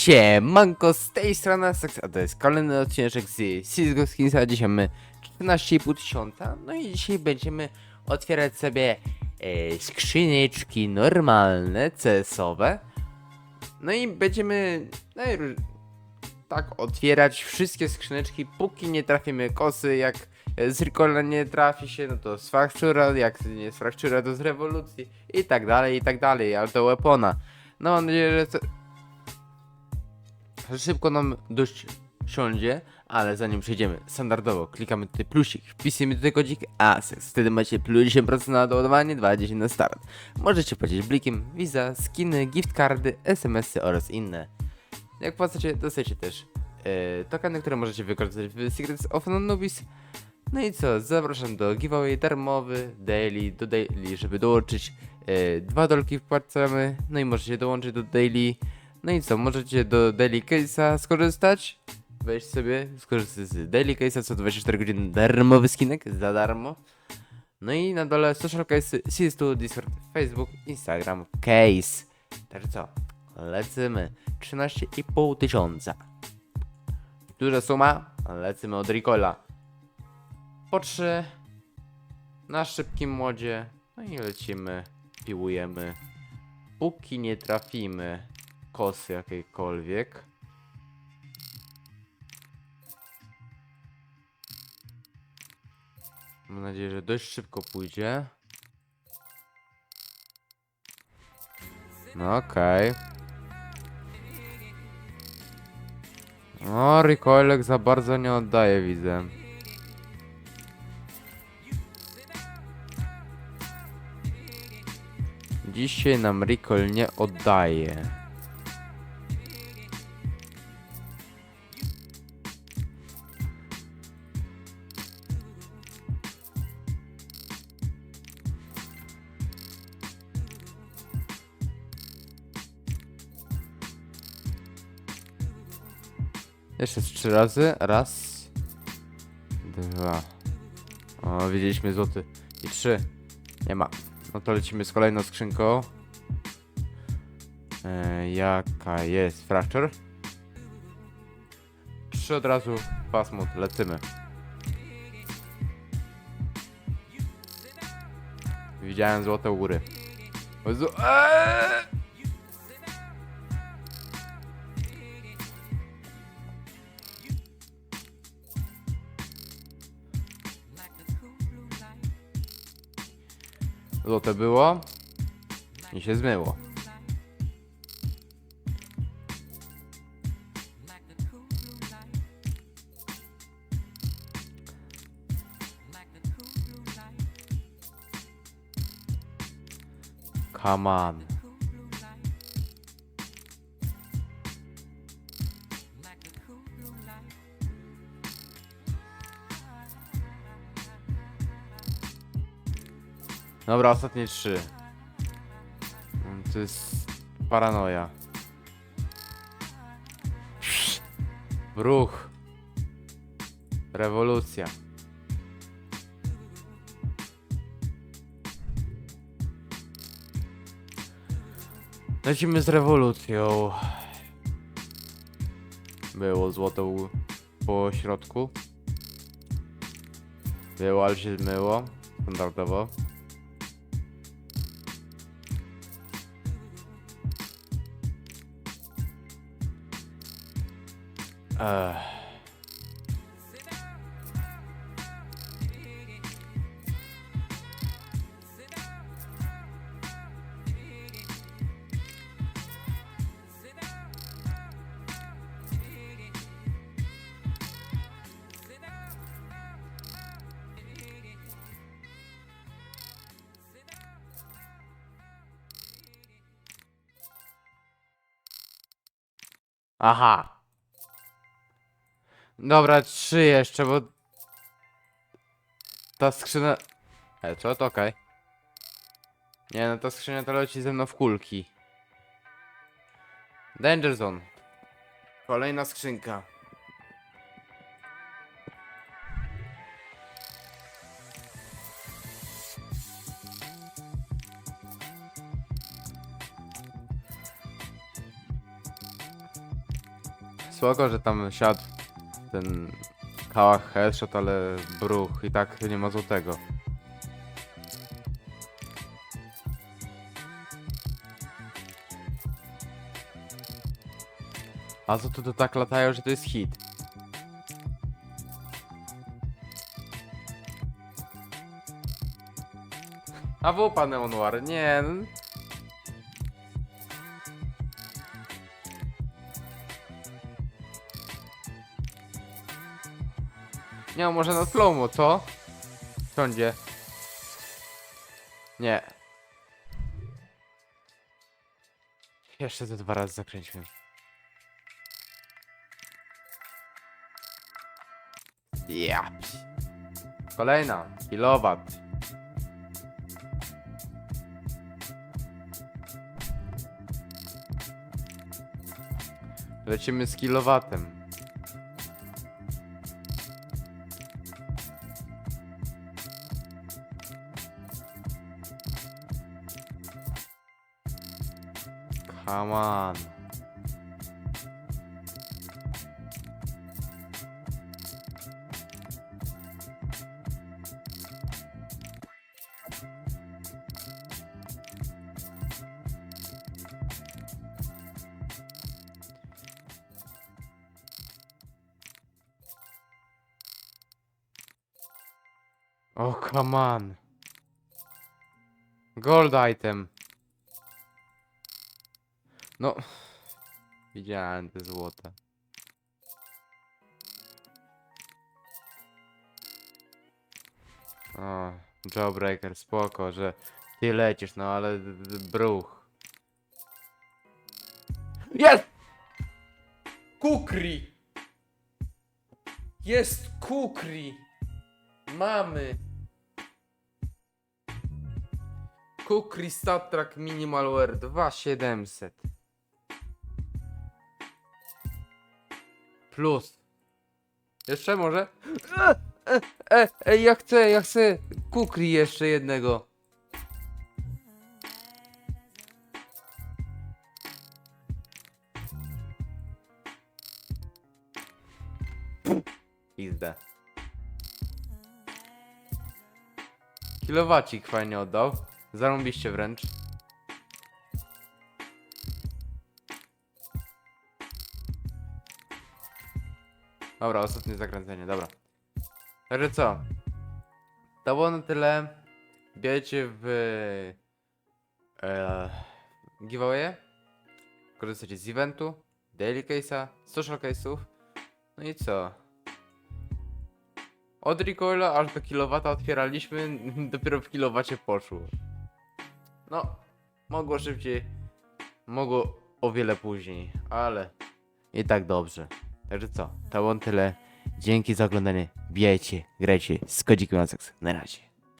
Siemanko, z tej strony a to jest kolejny odcinek z Cisgo Skinsa, dzisiaj mamy 14,5 tysiąca, no i dzisiaj będziemy otwierać sobie e, skrzyneczki normalne, CS-owe, no i będziemy no tak otwierać wszystkie skrzyneczki, póki nie trafimy kosy, jak z nie trafi się, no to z Fractura, jak nie z Fractura, to z Rewolucji i tak dalej, i tak dalej, ale to Weapona. No mam nadzieję, że... To szybko nam dość siądzie, ale zanim przejdziemy, standardowo klikamy tutaj plusik, wpisujemy tutaj kodzik ASES, wtedy macie plus 10% na doładowanie, 20 na start. Możecie płacić blikiem, Visa, skiny, gift cardy, SMS-y oraz inne. Jak płacicie, dostajecie też e, tokeny, które możecie wykorzystać w Secrets of Nubis. No i co, zapraszam do giveaway darmowy, daily, do daily, żeby dołączyć e, dwa dolki wpłacamy, no i możecie dołączyć do daily. No i co, możecie do Daily skorzystać. Weź sobie, skorzystaj z Daily co 24 godziny darmowy skinek za darmo. No i na dole social case, Sistu, Discord, Facebook, Instagram, Case. Także co, lecimy. 13,5 tysiąca. Duża suma, lecimy od Ricola. Po 3 na szybkim modzie. No i lecimy, piłujemy. Póki nie trafimy kosy jakiejkolwiek. Mam nadzieję, że dość szybko pójdzie. No okej. No, recoilek za bardzo nie oddaje, widzę. Dzisiaj nam recoil nie oddaje. Jeszcze trzy razy. Raz. Dwa. O, widzieliśmy złoty. I trzy. Nie ma. No to lecimy z kolejną skrzynką. E, jaka jest Fracture? Trzy od razu. Pasmut. Lecimy. Widziałem złote góry. Eee! Złote było i się zmyło. Come on. Dobra, ostatnie trzy. Mm, To jest paranoja. Ruch. Rewolucja. Lecimy z rewolucją. Było złoto po środku. Było, ale się zmyło. Standardowo. 아... 아하. Dobra, trzy jeszcze, bo... Ta skrzynia... E, co? To okej. Nie, no ta skrzynia to leci ze mną w kulki. Danger Zone. Kolejna skrzynka. Spoko, że tam siadł ten kałach headshot, ale bruch i tak nie ma złotego. A co tu to tak latają, że to jest hit? A wupa Neonoir, nie. Nie, no, może na slowmo, co? Siądzie. Nie. Jeszcze te dwa razy zakręćmy. Ja. Kolejna. Kilowat. Lecimy z kilowatem. Come on. Oh, come on. Gold item. No. Widziałem te złote. O, Jawbreaker, spoko, że ty lecisz, no ale bruch. Jest! Kukri! Jest kukri! Mamy! Kukri StatTrack Minimalware 2700. Plus. Jeszcze może? E, e, e, e, ja chcę, ja chcę Kukri jeszcze jednego. Pizdę. Kilowacik fajnie oddał. Zarąbiście wręcz. Dobra, ostatnie zakręcenie, dobra. Także co? To było na tyle. Bijecie w e, giveaway. Korzystacie z eventu, daily case'a, social case'ów. No i co? Od recoila aż do kilowata otwieraliśmy, dopiero w kilowacie poszło. No, mogło szybciej, mogło o wiele później, ale i tak dobrze. Także co, to było tyle. Dzięki za oglądanie. Bijajcie, grajcie z kodzikiem na razie.